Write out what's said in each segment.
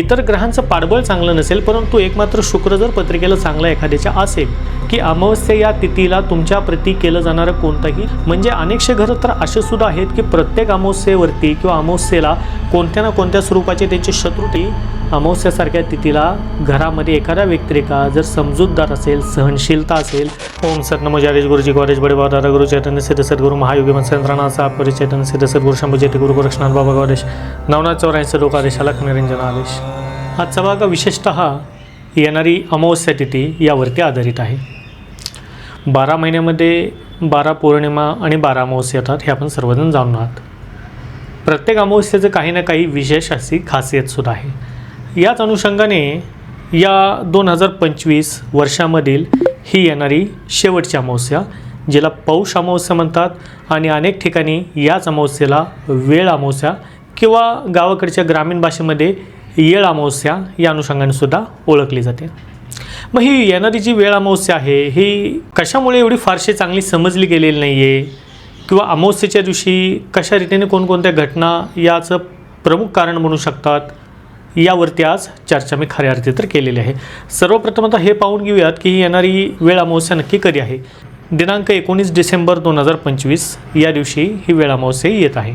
इतर ग्रहांचं पाठबळ चांगलं नसेल परंतु एकमात्र शुक्र जर पत्रिकेला चांगला एखाद्याच्या असेल की अमावस्या या तिथीला तुमच्या प्रती केलं जाणारं कोणतंही? म्हणजे अनेकशे घरं तर असे सुद्धा आहेत की प्रत्येक अमावस्येवरती किंवा अमावस्येला कोणत्या ना कोणत्या स्वरूपाचे त्यांचे शत्रुती अमावस्यासारख्या तिथीला घरामध्ये एखाद्या व्यक्तिरेखा जर समजूतदार असेल सहनशीलता असेल ओम सर जारेज गुरुजी गौरेश बडे दादा गुरु चैतन्य सिद्ध सद्गुरु महायोगी मनसेंद्रनाथ साहेब गुरु चैतन्य सिद्ध सद्गुरु शंभू जेठी गुरु गोरक्षनाथ बाबा गौरेश नवनाथ चौऱ्याऐंशी लोकादेश अलक निरंजन आदेश. आजचा भाग विशेषतः येणारी अमावस्या तिथी यावरती आधारित आहे. बारा महिन्यामध्ये बारा पौर्णिमा आणि बारा अमावस्या येतात हे आपण सर्वजण जाणून आहात. प्रत्येक अमावस्येचं काही ना काही विशेष अशी खासियतसुद्धा आहे. याच अनुषंगाने या दोन हजार पंचवीस वर्षामधील ही येणारी शेवटची अमावस्या जिला पौष अमावस्या म्हणतात आणि अनेक ठिकाणी याच अमावस्येला वेळ अमावस्या किंवा गावाकडच्या ग्रामीण भाषेमध्ये येळ अमावस्या या अनुषंगाने सुद्धा ओळखली जाते. मग ही येणारी जी वेळ अमावस्या आहे ही कशामुळे एवढी फारशी चांगली समजली गेलेली नाही आहे किंवा अमावस्येच्या दिवशी कशा रीतीने कोणकोणत्या घटना याचं प्रमुख कारण म्हणू शकतात? यावरती आज चर्चा मी खऱ्या अर्थी तर केलेली आहे. सर्वप्रथम आता हे पाहून घेऊयात की ही येणारी वेळ अमावस्या नक्की कधी आहे? दिनांक एकोणीस डिसेंबर दोन हजार पंचवीस या दिवशी ही वेळ अमावस्या येत आहे.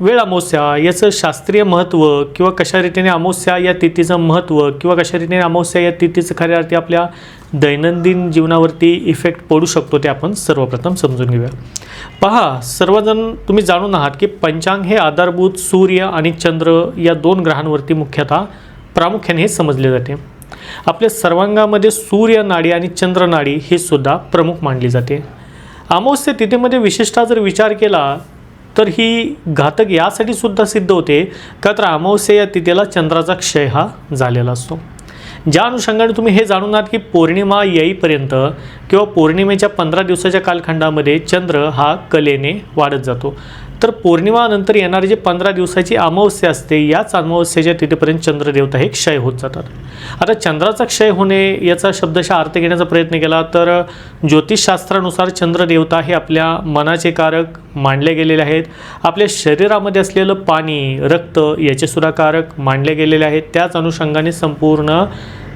वेळ अमावस्या याचं शास्त्रीय महत्त्व किंवा कशा रीतीने अमावस्या या तिथीचं महत्त्व किंवा कशा रीतीने अमावस्या या तिथीचं खऱ्या अर्थी आपल्या दैनंदिन जीवनावरती इफेक्ट पडू शकतो ते आपण सर्वप्रथम समजून घेऊया. पहा सर्वजण तुम्ही जाणून आहात की पंचांग हे आधारभूत सूर्य आणि चंद्र या दोन ग्रहांवरती मुख्यतः प्रामुख्याने हे समजले जाते. आपल्या सर्वांगामध्ये सूर्य नाडी आणि चंद्र नाडी ही सुद्धा प्रमुख मानली जाते. अमावस्या तिथीमध्ये विशेषतः जर विचार केला तर ही घातक यासाठी सुद्धा सिद्ध होते. का तर अमावस्या या तिथेला चंद्राचा क्षय हा झालेला असतो. ज्या अनुषंगाने तुम्ही हे जाणून आहात की पौर्णिमा येईपर्यंत किंवा पौर्णिमेच्या पंधरा दिवसाच्या कालखंडामध्ये चंद्र हा कलेने वाढत जातो. तर पौर्णिमानंतर येणारी जी पंधरा दिवसाची अमावस्या असते याच अमावस्येच्या तिथेपर्यंत चंद्रदेवता हे क्षय होत जातात. आता चंद्राचा क्षय होणे याचा शब्दशः अर्थ घेण्याचा प्रयत्न केला तर ज्योतिषशास्त्रानुसार चंद्रदेवता हे आपल्या मनाचे कारक मांडले गेलेले आहेत. आपल्या शरीरामध्ये असलेलं पाणी रक्त याचेसुद्धा कारक मांडले गेलेले आहेत. त्याच अनुषंगाने संपूर्ण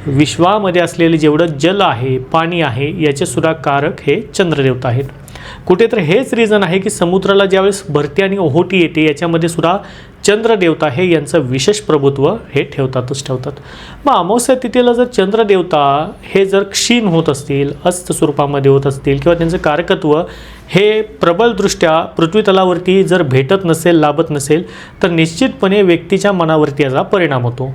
विश्वामध्ये असलेले जेवढं जल आहे पाणी आहे याचेसुद्धा कारक हे चंद्रदेवता आहेत. कुठेतरी हेच रिझन आहे की समुद्राला ज्यावेळेस भरती आणि ओहोटी येते याच्यामध्ये सुद्धा चंद्रदेवता हे यांचं विशेष प्रभुत्व हे ठेवतातच ठेवतात. मग अमावस्या तिथीला जर चंद्रदेवता हे जर क्षीण होत असतील अस्त स्वरूपामध्ये होत असतील किंवा त्यांचं कारकत्व हे प्रबलदृष्ट्या पृथ्वीतलावरती जर भेटत नसेल लाभत नसेल तर निश्चितपणे व्यक्तीच्या मनावरती याचा परिणाम होतो.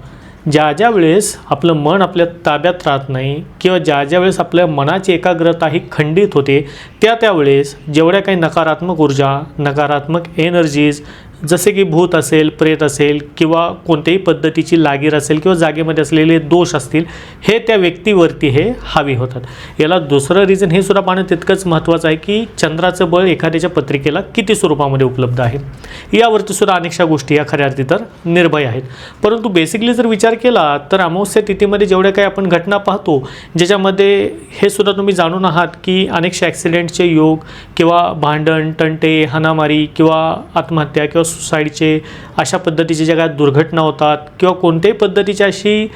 ज्या ज्या वेळेस आपलं मन आपल्या ताब्यात राहत नाही किंवा ज्या ज्या वेळेस आपल्या मनाची एकाग्रता ही खंडित होते त्या त्यावेळेस जेवढ्या काही नकारात्मक ऊर्जा नकारात्मक एनर्जीज जसे की भूत असेल प्रेत असेल किंवा कोणत्याही पद्धतीची लागीर असेल किंवा जागेमध्ये असलेले दोष असतील हे त्या व्यक्तीवरती हे हावी होतात. याला दुसरं रिझन हे सुद्धा पाहणं तितकंच महत्त्वाचं आहे की चंद्राचं बळ एखाद्याच्या पत्रिकेला किती स्वरूपामध्ये उपलब्ध आहे. यावरती सुद्धा अनेकशा गोष्टी या खऱ्या अर्थी तर निर्भय आहेत. परंतु बेसिकली जर विचार केला तर अमावस्या तिथीमध्ये जेवढ्या काही आपण घटना पाहतो ज्याच्यामध्ये हे सुद्धा तुम्ही जाणून आहात की अनेकशा ॲक्सिडेंटचे योग किंवा भांडण तंटे हानामारी किंवा आत्महत्या किंवा सुसाईडचे अशा पद्धतीचे ज्या काय दुर्घटना होतात किंवा कोणत्याही पद्धतीची अशी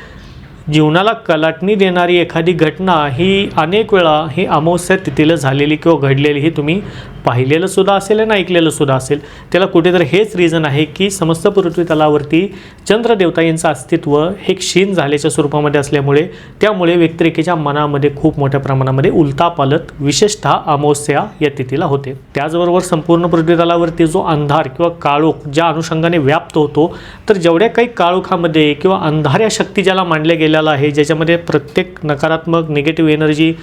जीवनाला कलाटणी देणारी एखादी घटना ही अनेक वेळा ही अमावस्या तिथीला झालेली किंवा घडलेली ही तुम्ही पाहिलेलं सुद्धा असेल आणि ऐकलेलं सुद्धा असेल त्याला कुठेतरी हेच रिझन आहे की समस्त पृथ्वी तलावरती चंद्रदेवता यांचं अस्तित्व हे क्षीण झाल्याच्या स्वरूपामध्ये असल्यामुळे त्यामुळे व्यक्तिरेखेच्या मनामध्ये खूप मोठ्या प्रमाणामध्ये उलतापालत विशेषतः अमावस्या या तिथीला होते. त्याचबरोबर संपूर्ण पृथ्वी तलावरती जो अंधार किंवा काळोख ज्या अनुषंगाने व्याप्त होतो तर जेवढ्या काही काळोखामध्ये किंवा अंधाऱ्या शक्ती ज्याला मांडल्या गेलेला आहे ज्याच्यामध्ये प्रत्येक नकारात्मक निगेटिव्ह एनर्जी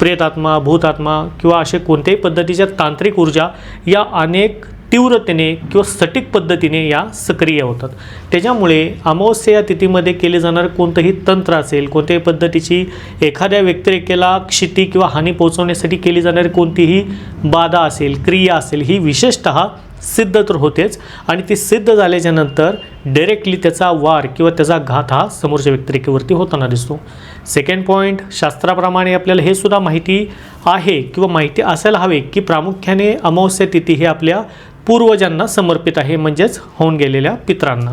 प्रेतात्मा भूतात्मा किंवा असे कोणत्याही पद्धतीच्या तांत्रिक ऊर्जा या अनेक तीव्रतेने किंवा सटीक पद्धतीने या सक्रिय होतात. त्याच्यामुळे अमावस्या या तिथीमध्ये केले जाणारं कोणतंही तंत्र असेल कोणत्याही पद्धतीची एखाद्या व्यक्तिरेखेला क्षिती किंवा हानी पोहोचवण्यासाठी केली जाणारी कोणतीही बाधा असेल क्रिया असेल ही विशेषतः सिद्ध तर होतेच. आणि ती सिद्ध झाल्याच्यानंतर डायरेक्टली त्याचा वार किंवा त्याचा घात हा समोरच्या व्यक्तिरेखेवरती होताना दिसतो. सेकंड पॉईंट शास्त्राप्रमाणे आपल्याला हे सुद्धा माहिती आहे किंवा माहिती असायला हवे की प्रामुख्याने अमावस्या तिथी ही आपल्या पूर्वजांना समर्पित आहे म्हणजेच होऊन गेलेल्या पित्रांना.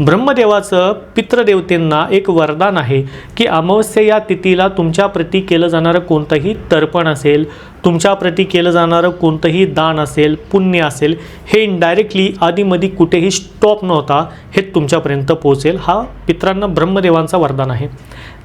ब्रह्मदेवाचं पितृदेवतेंना एक वरदान आहे की अमावस्या या तिथीला तुमच्याप्रती केलं जाणारं कोणतंही तर्पण असेल तुमच्याप्रती केलं जाणारं कोणतंही दान असेल पुण्य असेल हे इनडायरेक्टली आधीमध्ये कुठेही स्टॉप नव्हता हे तुमच्यापर्यंत पोहोचेल. हा पित्रांना ब्रह्मदेवांचा वरदान आहे.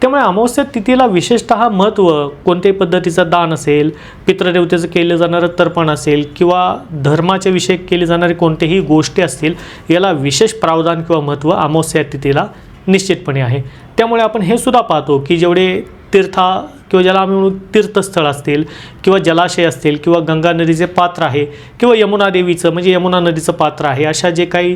त्यामुळे अमावस्या तिथीला विशेषतः महत्त्व कोणत्याही पद्धतीचं दान असेल पितृदेवतेचं केलं जाणारं तर्पण असेल किंवा धर्माच्या विषयक केले जाणारे कोणतेही गोष्टी असतील याला विशेष प्रावधान किंवा महत्त्व अमावस्या तिथीला निश्चितपणे आहे. त्यामुळे आपण हे सुद्धा पाहतो की जेवढे तीर्था किंवा ज्याला आम्ही म्हणू तीर्थस्थळ असतील किंवा जलाशय असतील किंवा गंगा नदीचे पात्र आहे किंवा यमुना देवीचं म्हणजे यमुना नदीचं पात्र आहे अशा जे काही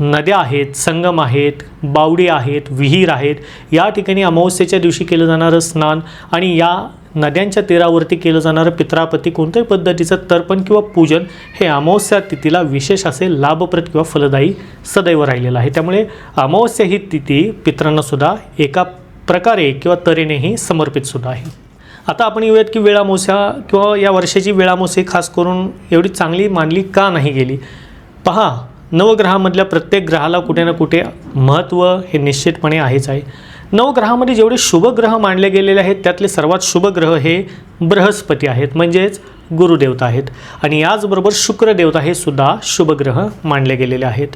नद्या आहेत संगम आहेत बावडी आहेत विहीर आहेत. या ठिकाणी अमावस्येच्या दिवशी केलं जाणारं स्नान आणि या नद्यांच्या तीरावरती केलं जाणारं पित्रापती कोणत्याही पद्धतीचं तर्पण किंवा पूजन हे अमावस्या तिथीला विशेष असे लाभप्रद किंवा फलदायी सदैव राहिलेलं आहे. त्यामुळे अमावस्या ही तिथी पित्रांनासुद्धा एका प्रकारे किंवा तऱ्हेनेही समर्पित सुद्धा आहे. आता आपण येऊयात की वेळामोस्या किंवा या वर्षाची वेळामोसे खास करून एवढी चांगली मानली का नाही गेली? पहा नवग्रहामधल्या प्रत्येक ग्रहाला कुठे ना कुठे महत्त्व हे निश्चितपणे आहेच आहे. नवग्रहामध्ये जेवढे शुभग्रह मानले गेलेले आहेत त्यातले सर्वात शुभ ग्रह हे बृहस्पती आहेत म्हणजेच गुरुदेवता आहेत. आणि याचबरोबर शुक्रदेवता हे सुद्धा शुभग्रह मानले गेलेले आहेत.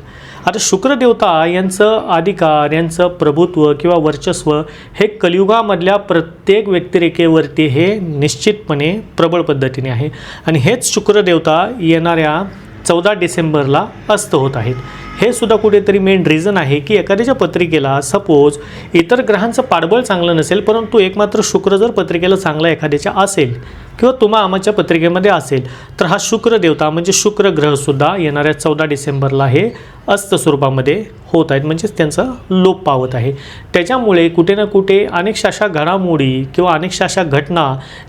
आता शुक्रदेवता यांचं अधिकार यांचं प्रभुत्व किंवा वर्चस्व हे कलियुगामधल्या प्रत्येक व्यक्तिरेखेवरती हे निश्चितपणे प्रबळ पद्धतीने आहे. आणि हेच शुक्रदेवता येणाऱ्या चौदा डिसेंबरला अस्त होत आहेत. हे सुद्धा कुठेतरी मेन रिझन आहे की एखाद्याच्या पत्रिकेला सपोज इतर ग्रहांचं पाठबळ चांगलं नसेल परंतु एकमात्र शुक्र जर पत्रिकेला चांगला एखाद्याच्या असेल किंवा तुम्हा आमाच्या पत्रिकेमध्ये असेल तर हा शुक्र देवता म्हणजे शुक्र ग्रहसुद्धा येणाऱ्या चौदा डिसेंबरला हे अस्त स्वरूपामध्ये होत आहेत म्हणजेच त्यांचं लोप पावत आहे. त्याच्यामुळे कुठे ना कुठे अनेकशाशा घडामोडी किंवा अनेकशा अशा घटना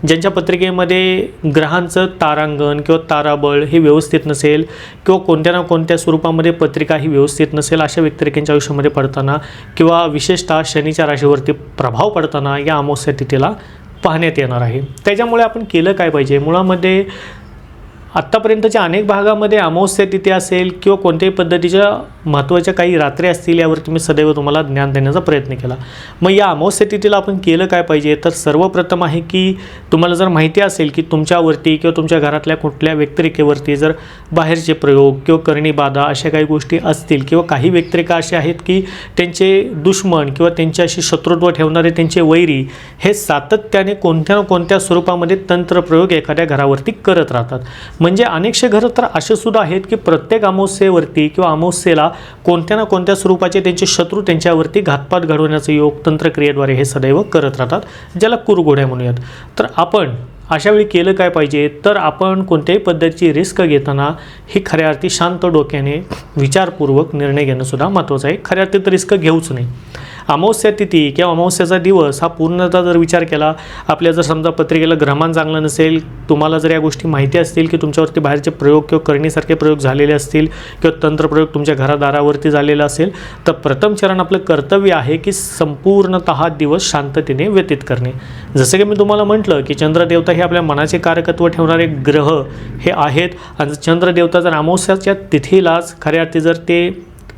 ज्यांच्या पत्रिकेमध्ये ग्रहांचं तारांगण किंवा ताराबळ हे व्यवस्थित नसेल किंवा कोणत्या ना कोणत्या स्वरूपामध्ये पत्रिका काही व्यवस्थित नसेल अशा व्यक्तिरेखेंच्या आयुष्यामध्ये पडताना किंवा विशेषतः शनीच्या राशीवरती प्रभाव पडताना या अमावस्या तिथेला पाहण्यात येणार आहे. त्याच्यामुळे आपण केलं काय पाहिजे? मुळामध्ये आत्तापर्यंतच्या अनेक भागामध्ये अमावस्या तिथी असेल किंवा कोणत्याही पद्धतीच्या महत्त्वाच्या काही रात्री असतील यावरती मी सदैव तुम्हाला ज्ञान देण्याचा प्रयत्न केला. मग या अमावस्या तिथीला आपण केलं काय पाहिजे? तर सर्वप्रथम आहे की तुम्हाला जर माहिती असेल की तुमच्यावरती किंवा तुमच्या घरातल्या कुठल्या व्यक्तिरेखेवरती जर बाहेरचे प्रयोग किंवा करणी बाधा अशा काही गोष्टी असतील किंवा काही व्यक्तिरेखा अशा आहेत की त्यांचे दुश्मन किंवा त्यांच्याशी शत्रुत्व ठेवणारे त्यांचे वैरी हे सातत्याने कोणत्या ना कोणत्या स्वरूपामध्ये तंत्रप्रयोग एखाद्या घरावरती करत राहतात. म्हणजे अनेकशे घरं तर असे सुद्धा आहेत की प्रत्येक अमावस्येवरती किंवा अमावस्येला कोणत्या ना कोणत्या स्वरूपाचे त्यांचे शत्रू त्यांच्यावरती घातपात घडवण्याचं योग तंत्रक्रियेद्वारे हे सदैव करत राहतात ज्याला कुरघोड्या म्हणूयात. तर आपण अशा वेळी केलं काय पाहिजे? तर आपण कोणत्याही पद्धतीची रिस्क घेताना ही खऱ्या अर्थी शांत डोक्याने विचारपूर्वक निर्णय घेणंसुद्धा महत्त्वाचं आहे. खऱ्या अर्थी तर रिस्क घेऊच नाही अमावस्या तिथी किंवा अमावस्याचा दिवस हा पूर्णतः जर विचार केला आपल्या जर समजा पत्रिकेला ग्रहमान चांगलं नसेल तुम्हाला जर या गोष्टी माहिती असतील की तुमच्यावरती बाहेरचे प्रयोग किंवा करणीसारखे प्रयोग झालेले असतील किंवा तंत्रप्रयोग तुमच्या घरादारावरती झालेला असेल तर प्रथम चरण आपलं कर्तव्य आहे की संपूर्णतः दिवस शांततेने व्यतीत करणे. जसं की मी तुम्हाला म्हटलं की चंद्रदेवता हे आपल्या मनाचे कारकत्व ठेवणारे ग्रह हे आहेत. आणि चंद्रदेवता जर अमावस्याच्या तिथीलाच खऱ्या अर्थी जर ते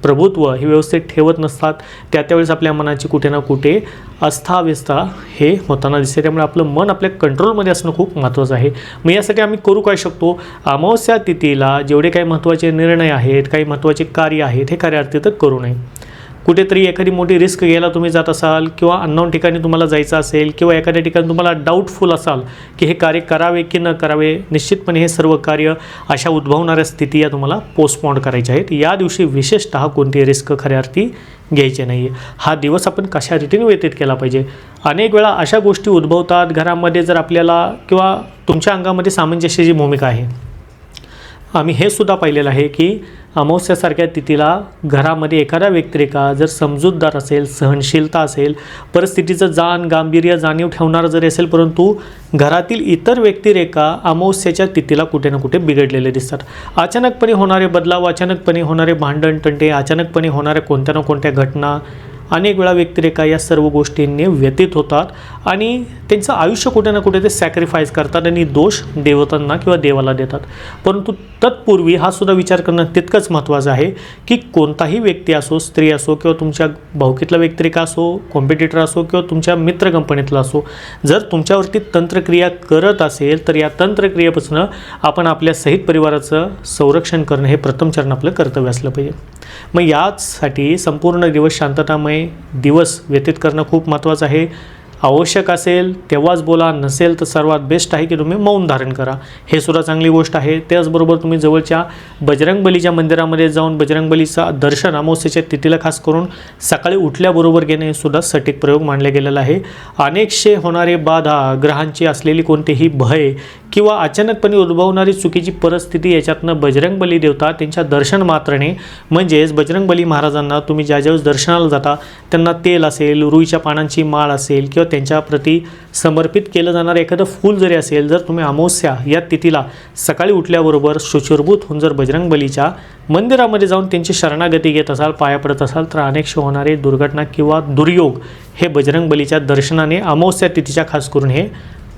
प्रभुत्व हे व्यवस्थित ठेवत नसतात त्या त्यावेळेस आपल्या मनाची कुठे ना कुठे अस्ताव्यस्ता हे होताना दिसते. त्यामुळे आपलं मन आपल्या कंट्रोलमध्ये असणं खूप महत्त्वाचं आहे. मग यासाठी आम्ही करू काय शकतो? अमावस्या तिथीला जेवढे काही महत्त्वाचे निर्णय आहेत काही महत्त्वाचे कार्य आहेत हे कार्यार्थी तर करू नये. कुठेतरी एखादी मोठी रिस्क घ्यायला तुम्ही जात असाल किंवा अननोन ठिकाणी तुम्हाला जायचं असेल किंवा एखाद्या ठिकाणी तुम्हाला डाऊटफुल असाल की हे कार्य करावे की न करावे निश्चितपणे हे सर्व कार्य अशा उद्भवणाऱ्या स्थिती या तुम्हाला पोस्टपॉन्ड करायच्या आहेत. या दिवशी विशेषतः कोणती रिस्क खऱ्या अर्थी घ्यायचे नाही आहे हा दिवस आपण कशा रीतीने व्यतीत केला पाहिजे? अनेक वेळा अशा गोष्टी उद्भवतात घरामध्ये जर आपल्याला किंवा तुमच्या अंगामध्ये सामंजस्याची भूमिका आहे. आम्ही हे सुद्धा पाहिलेलं आहे की अमावस्यासारख्या तिथीला घरामध्ये एखादा व्यक्तिरेखा जर समजूतदार असेल सहनशीलता असेल परिस्थितीचं जाण गांभीर्य जाणीव ठेवणारं जरी असेल परंतु घरातील इतर व्यक्तिरेखा अमावस्याच्या तिथीला कुठे ना कुठे बिघडलेले दिसतात. अचानकपणे होणारे बदलाव अचानकपणे होणारे भांडण तंटे अचानकपणे होणाऱ्या कोणत्या ना कोणत्या घटना अनेक वेळा व्यक्तिरेखा या सर्व गोष्टींनी व्यतीत होतात आणि त्यांचं आयुष्य कुठे ना कुठे ते सॅक्रिफाईस करतात आणि दोष देवतांना किंवा देवाला देतात. परंतु तत्पूर्वी हा सुद्धा विचार करणं तितकंच महत्त्वाचं आहे की कोणताही व्यक्ती असो स्त्री असो किंवा तुमच्या भावकीतला व्यक्तिरेखा असो कॉम्पिटिटर असो किंवा तुमच्या मित्र कंपनीतला असो जर तुमच्यावरती तंत्रक्रिया करत असेल तर या तंत्रक्रियेपासून आपण आपल्या सहित परिवाराचं संरक्षण करणं हे प्रथम चरण आपलं कर्तव्य असलं पाहिजे. मग याचसाठी संपूर्ण दिवस शांततामय दिवस व्यतीत करणं खूप महत्त्वाचं आहे. आवश्यक असेल तेव्हाच बोला. नसेल तर सर्वात बेस्ट आहे की तुम्ही मौन धारण करा. हे सुद्धा चांगली गोष्ट आहे. त्याचबरोबर तुम्ही जवळच्या बजरंगबलीच्या मंदिरामध्ये जाऊन बजरंगबलीचा दर्शन अमावस्येच्या तिथीला खास करून सकाळी उठल्याबरोबर घेणे हे सुद्धा सटीक प्रयोग मानला गेलेला आहे. अनेकशे होणारे बाधा ग्रहांची असलेली कोणतेही भय किंवा अचानकपणे उद्भवणारी चुकीची परिस्थिती याच्यातनं बजरंगबली देवता त्यांच्या दर्शन मात्रणे म्हणजेच बजरंगबली महाराजांना तुम्ही ज्या ज्यावेळेस दर्शनाला जाता त्यांना तेल असेल रुईच्या पानांची माळ असेल किंवा त्यांच्याप्रती समर्पित केलं जाणारं एखादं फूल जरी असेल जर तुम्ही अमावस्या या तिथीला सकाळी उठल्याबरोबर शुचिरभूत होऊन जर बजरंगबलीच्या मंदिरामध्ये जाऊन त्यांची शरणागती घेत असाल पाया पडत असाल तर अनेकशे होणारे दुर्घटना किंवा दुर्योग हे बजरंगबलीच्या दर्शनाने अमावस्या तिथीच्या खास करून हे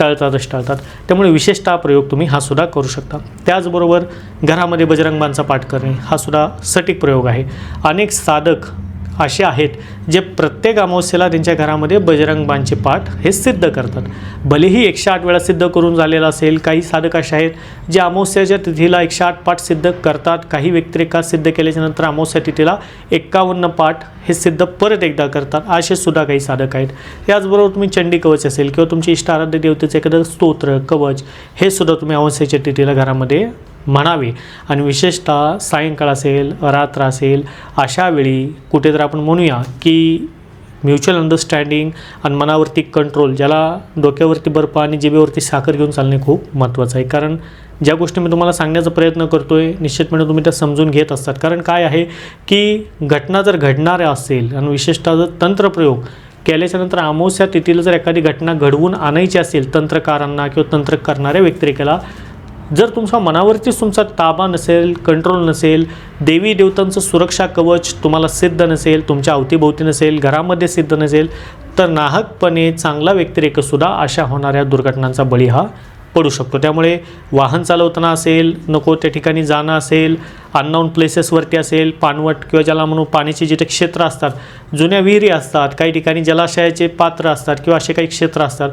टळतातच टळतात. त्यामुळे विशेषतः प्रयोग तुम्ही हा सुद्धा करू शकता. त्याचबरोबर घरामध्ये बजरंगबांचा पाठ करणे हा सुद्धा सटीक प्रयोग आहे. अनेक साधक असे आहेत जे प्रत्येक अमावस्येला त्यांच्या घरामध्ये बजरंगबांचे पाठ हे सिद्ध करतात. भलेही एकशे आठ वेळा सिद्ध करून झालेलं असेल काही साधक असे आहेत जे अमावस्याच्या तिथीला एकशे आठ पाठ सिद्ध करतात. काही व्यक्तिरेखा सिद्ध केल्याच्यानंतर अमावस्या तिथीला एक्कावन्न पाठ हे सिद्ध परत एकदा करतात. असे सुद्धा काही साधक आहेत. याचबरोबर तुम्ही चंडी कवच असेल किंवा तुमची इष्ट आराध्य देवतेचं एखादं स्तोत्र कवच हे सुद्धा तुम्ही अमावस्याच्या तिथीला घरामध्ये म्हणावे. आणि विशेषतः सायंकाळ असेल रात्र असेल अशा वेळी कुठे तर आपण म्हणूया की म्युच्युअल अंडरस्टँडिंग आणि मनावरती कंट्रोल ज्याला डोक्यावरती बर्फ आणि जिबेवरती साखर घेऊन चालणे खूप महत्त्वाचं आहे. कारण ज्या गोष्टी मी तुम्हाला सांगण्याचा प्रयत्न करतो आहे निश्चितपणे म्हणजे तुम्ही त्या समजून घेत असतात. कारण काय आहे की घटना जर घडणाऱ्या असेल आणि विशेषतः जर तंत्रप्रयोग केल्याच्यानंतर अमावस्या तिथीला जर एखादी घटना घडवून आणायची असेल तंत्रकारांना किंवा तंत्र करणाऱ्या व्यक्तिरेखेला जर तुमच्या मनावरतीच तुमचा ताबा नसेल कंट्रोल नसेल देवी देवतांचं सुरक्षा कवच तुम्हाला सिद्ध नसेल तुमच्या अवतीभोवती नसेल घरामध्ये सिद्ध नसेल तर नाहकपणे चांगला व्यक्तिरेखसुद्धा अशा होणाऱ्या दुर्घटनांचा बळी हा पडू शकतो. त्यामुळे वाहन चालवताना असेल नको त्या ठिकाणी जाणं असेल अननाऊन प्लेसेसवरती असेल पाणवट किंवा ज्याला म्हणू पाण्याची जिथे क्षेत्र असतात जुन्या विहिरी असतात काही ठिकाणी जलाशयाचे पात्र असतात किंवा असे काही क्षेत्र असतात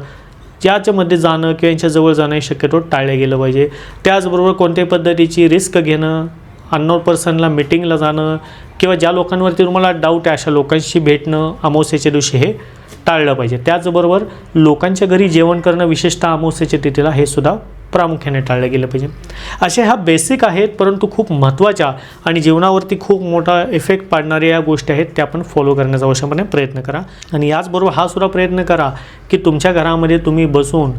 ज्याच्यामध्ये जाणं किंवा यांच्या जवळ जाणं हे शक्यतो टाळलं गेलं पाहिजे. त्याचबरोबर कोणत्याही पद्धतीची रिस्क घेणं अननोन पर्सनला मिटिंगला जाणं किंवा ज्या लोकांवरती तुम्हाला डाऊट आहे अशा लोकांशी भेटणं अमावस्येच्या दिवशी हे टाळलं पाहिजे. त्याचबरोबर लोकांच्या घरी जेवण करणं विशेषतः अमावस्येच्या तिथीला हे सुद्धा प्रामुख्याने टाळलं गेलं पाहिजे. असे ह्या बेसिक आहेत परंतु खूप महत्त्वाच्या आणि जीवनावरती खूप मोठा इफेक्ट पाडणाऱ्या या गोष्टी आहेत त्या आपण फॉलो करण्याचा अवश्यपणे प्रयत्न करा. आणि याचबरोबर हा सुद्धा प्रयत्न करा की तुमच्या घरामध्ये तुम्ही बसून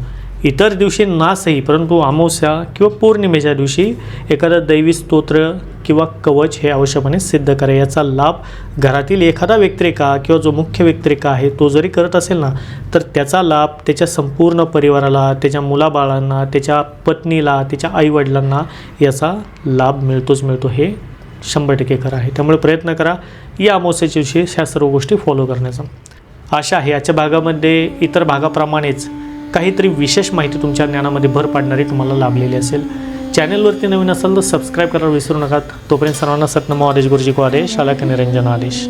इतर दिवशी नासही परंतु अमावस्या किंवा पौर्णिमेच्या दिवशी एखादं दैवी स्तोत्र किंवा कवच हे आवश्यकपणे सिद्ध करा. याचा लाभ घरातील एखादा व्यक्तिरेखा किंवा जो मुख्य व्यक्तिरेखा आहे तो जरी करत असेल ना तर त्याचा लाभ त्याच्या संपूर्ण परिवाराला त्याच्या मुलाबाळांना त्याच्या पत्नीला त्याच्या आईवडिलांना याचा लाभ मिळतोच मिळतो हे शंभर टक्के खरं आहे. त्यामुळे प्रयत्न करा या अमावस्याच्या दिवशी ह्या सर्व गोष्टी फॉलो करण्याचा. आशा आहे याच्या भागामध्ये इतर भागाप्रमाणेच काहीतरी विशेष माहिती तुमच्या ज्ञानामध्ये भर पाडणारी तुम्हाला लाभलेली असेल. चॅनलवरती नवीन असाल तर सबस्क्राईब करायला विसरू नका. तोपर्यंत सर्वांना सतनमो आदेश गुरुजी को आदेश आला निरंजन आदेश.